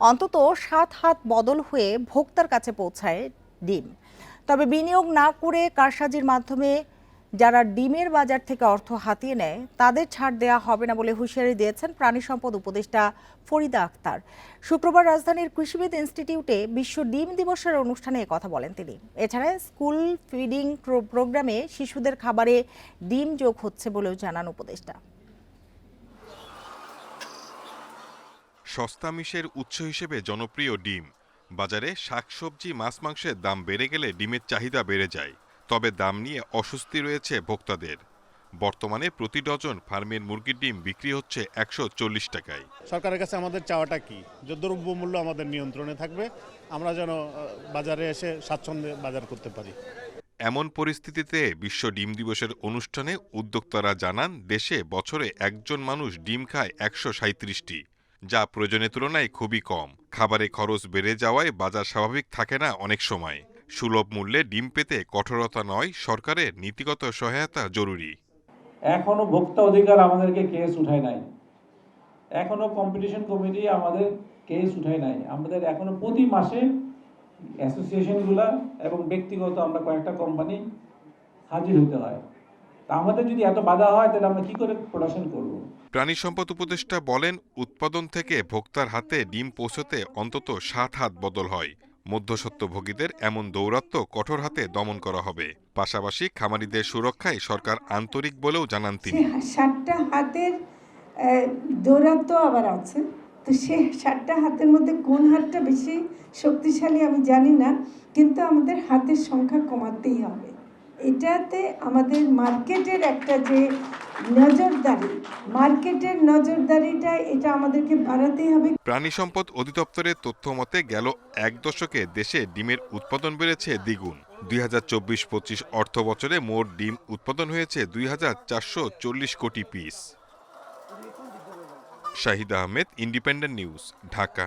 অন্তত সাত হাত বদল হয়ে ভোক্তার কাছে পৌঁছায় ডিম। তবে বিনিয়োগ না করে কারসাজির মাধ্যমে যারা ডিমের বাজার থেকে অর্থ হাতিয়ে নেয়, তাদের ছাড় দেওয়া হবে না বলে হুঁশিয়ারি দিয়েছেন প্রাণী সম্পদ উপদেষ্টা ফরিদা আক্তার। শুক্রবার রাজধানীর কৃষিবিদ ইনস্টিটিউটে বিশ্ব ডিম দিবসের অনুষ্ঠানে কথা বলেন তিনি। এছাড়া স্কুল ফিডিং প্রো- প্রোগ্রামে শিশুদের খাবারে ডিম যোগ হচ্ছে বলেও জানান উপদেষ্টা। সস্তা মিশের উৎস হিসেবে জনপ্রিয় ডিম। বাজারে শাকসবজি মাছ মাংসের দাম বেড়ে গেলে ডিমের চাহিদা বেড়ে যায় তবে দাম নিয়ে অস্বস্তি রয়েছে ভোক্তাদের। বর্তমানে প্রতি ডজন ফার্মের মুরগির ডিম বিক্রি হচ্ছে একশো চল্লিশ টাকায়। সরকারের কাছে আমাদের চাওয়াটা কি? যে দ্রব্যমূল্য আমাদের নিয়ন্ত্রণে থাকবে আমরা যেন বাজারে এসে স্বাচ্ছন্দ্যে বাজার করতে পারি। এমন পরিস্থিতিতে বিশ্ব ডিম দিবসের অনুষ্ঠানে উদ্যোক্তারা জানান দেশে বছরে একজন মানুষ ডিম খায় একশো সাঁত্রিশটি যা প্রয়োজনের তুলনায় খুবই কম। খাবারে খরচ বেড়ে যাওয়ায় বাজার স্বাভাবিক থাকে না অনেক সময়। সুলভ মূল্যে ডিম পেতে কঠোরতা নয়, সরকারের নীতিগত সহায়তা জরুরি। এখনও ভোক্তা অধিকার আমাদেরকে কেস উঠায় নাই। এখনও কম্পিটিশন কমিটি আমাদের কেস উঠায় নাই। আমাদের এখনও প্রতি মাসে অ্যাসোসিয়েশনগুলা এবং ব্যক্তিগত আমরা কয়েকটা কোম্পানি হাজির হতে হয়। তা আমাদের যদি এত বাধা হয় তাহলে আমরা কি করে প্রোডাকশন করব? প্রাণী সম্পদ উপদেষ্টা বলেন উৎপাদন থেকে ভোক্তার হাতে ডিম পৌঁছতে অন্তত সাত হাত বদল হয়। মধ্যসত্ত্বভোগীদের এমন দৌরাত্ম কঠোর হাতে দমন করা হবে। পাশাপাশি খামারিদের সুরক্ষায় সরকার আন্তরিক বলেও জানান তিনি। সাতটা হাতের দৌরাত্ম আবার আছে। তো সে সাতটা হাতের মধ্যে কোন হাতটা বেশি শক্তিশালী আমি জানি না কিন্তু আমাদের হাতের সংখ্যা কমাতেই হবে। এটাতে আমাদের মার্কেটের একটা যে নজরদারি, মার্কেটের নজরদারিটা এটা আমাদেরকে বাড়াতেই হবে। প্রাণী সম্পদ অধিদপ্তরের তথ্য মতে গেল এক দশকে দেশে ডিমের উৎপাদন বেড়েছে দ্বিগুণ। দুই হাজার চব্বিশ পঁচিশ অর্থ বছরে মোট ডিম উৎপাদন হয়েছে দুই হাজার চারশো চল্লিশ কোটি piece. Shahid Ahmed, independent news, Dhaka.